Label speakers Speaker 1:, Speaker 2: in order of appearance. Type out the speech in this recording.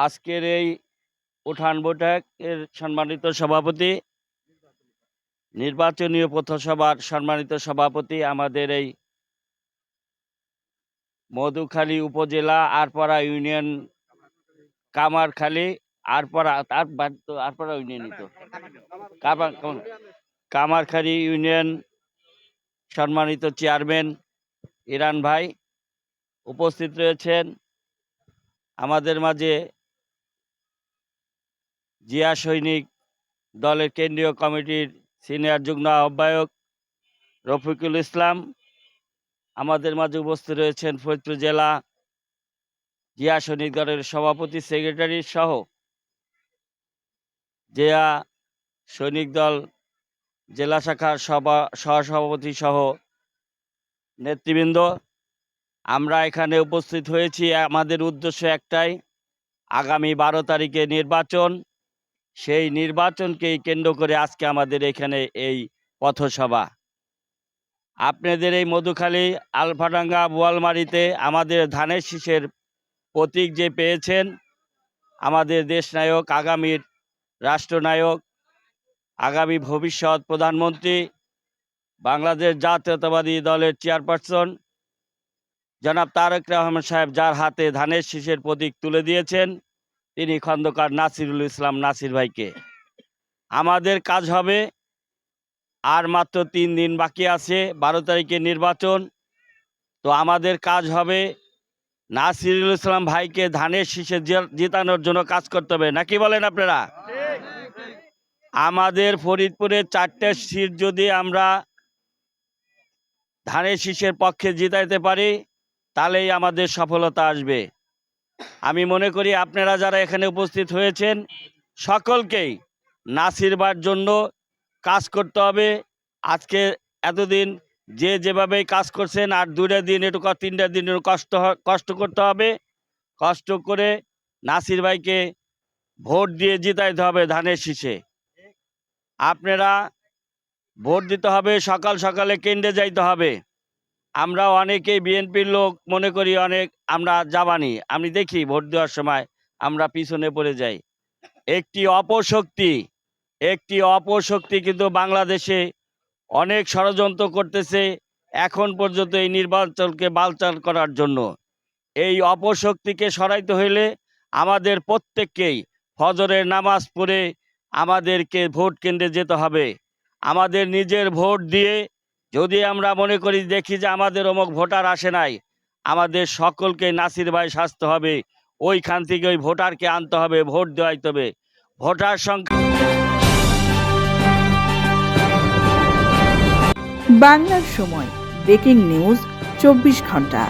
Speaker 1: আজকের এই উঠান বৈঠকের সম্মানিত সভাপতি নির্বাচনীয় পথসভার সম্মানিত সভাপতি, আমাদের এই মধুখালী উপজেলা আরপাড়া ইউনিয়ন কামারখালী, আরপাড়া, তার আরপাড়া ইউনিয়নই তো। কামা- কামারখালী ইউনিয়ন সম্মানিত চেয়ারম্যান ইরান ভাই উপস্থিত রয়েছেন। আমাদের মাঝে জিয়া সৈনিক দলের কেন্দ্রীয় কমিটির সিনিয়র যুগ্ম আহ্বায়ক রফিকুল ইসলাম, আমাদের মাঝে উপস্থিত রয়েছেন ফরিদপুর জেলা জিয়া সৈনিক দলের সভাপতি, সেক্রেটারি সহ জিয়া সৈনিক দল জেলা শাখার সভা, সহসভাপতি সহ নেতৃবৃন্দ। আমরা এখানে উপস্থিত হয়েছি। আমাদের উদ্দেশ্য একটাই, আগামী বারো তারিখে নির্বাচন। সেই নির্বাচনকেই কেন্দ্র করে আজকে আমাদের এখানে এই পথসভা। আপনাদের এই মধুখালী, আলফাডাঙ্গা, বোয়ালমারিতে আমাদের ধানের শীষের প্রতীক যে পেয়েছেন, আমাদের দেশনায়ক, আগামীর রাষ্ট্রনায়ক, আগামী ভবিষ্যৎ প্রধানমন্ত্রী, বাংলাদেশ জাতীয়তাবাদী দলের চেয়ারপারসন জনাব তারেক রহমান সাহেব যার হাতে ধানের শীষের প্রতীক তুলে দিয়েছেন। তিনি খন্দকার নাসিরুল ইসলাম নাসির ভাইকে। আমাদের কাজ হবে আর মাত্র তিন দিন বাকি আছে, বারো তারিখে নির্বাচন। তো আমাদের কাজ হবে নাসিরুল ইসলাম ভাইকে ধানের শীষে জেতানোর জন্য কাজ করতে হবে। নাকি বলেন আপনারা? আমাদের ফরিদপুরের চারটে সিট যদি আমরা ধানের শীষের পক্ষে জিতাইতে পারি, তাহলেই আমাদের সফলতা আসবে। আমি মনে করি আপনারা যারা এখানে উপস্থিত হয়েছেন, সকলকেই নাসিরবার জন্য কাজ করতে হবে। আজকে এতদিন যে যেভাবে কাজ করছেন, আর দুটা দিন একটু তিনটা দিন কষ্ট কষ্ট করতে হবে। কষ্ট করে নাসির ভাইকে ভোট দিয়ে জিতাইতে হবে ধানের শীষে। আপনারা ভোট দিতে হবে, সকাল সকালে কেন্দ্রে যাইতে হবে। আমরা অনেকেই বিএনপির লোক মনে করি অনেক, আমরা যাবানি আমি দেখি ভোট দেওয়ার সময় আমরা পিছনে পড়ে যাই। একটি অপশক্তি একটি অপশক্তি কিন্তু বাংলাদেশে অনেক ষড়যন্ত্র করতেছে এখন পর্যন্ত এই নির্বাচনকে বালচাল করার জন্য। এই অপশক্তিকে সরাইতে হইলে আমাদের প্রত্যেককেই ফজরের নামাজ পড়ে আমাদেরকে ভোট কেন্দ্রে যেতে হবে। আমাদের নিজের ভোট দিয়ে যদি আমরা মনে করি, দেখি যে আমাদের অমুক ভোটার আসে নাই, আমাদের সকলকে নাসির ভাই সাজতে হবে, ওইখান থেকে ওই ভোটারকে আনতে হবে, ভোট দেওয়াইতে হবে। ভোটার সংখ্যা
Speaker 2: বাংলার সময়, ব্রেকিং নিউজ, চব্বিশ ঘণ্টা।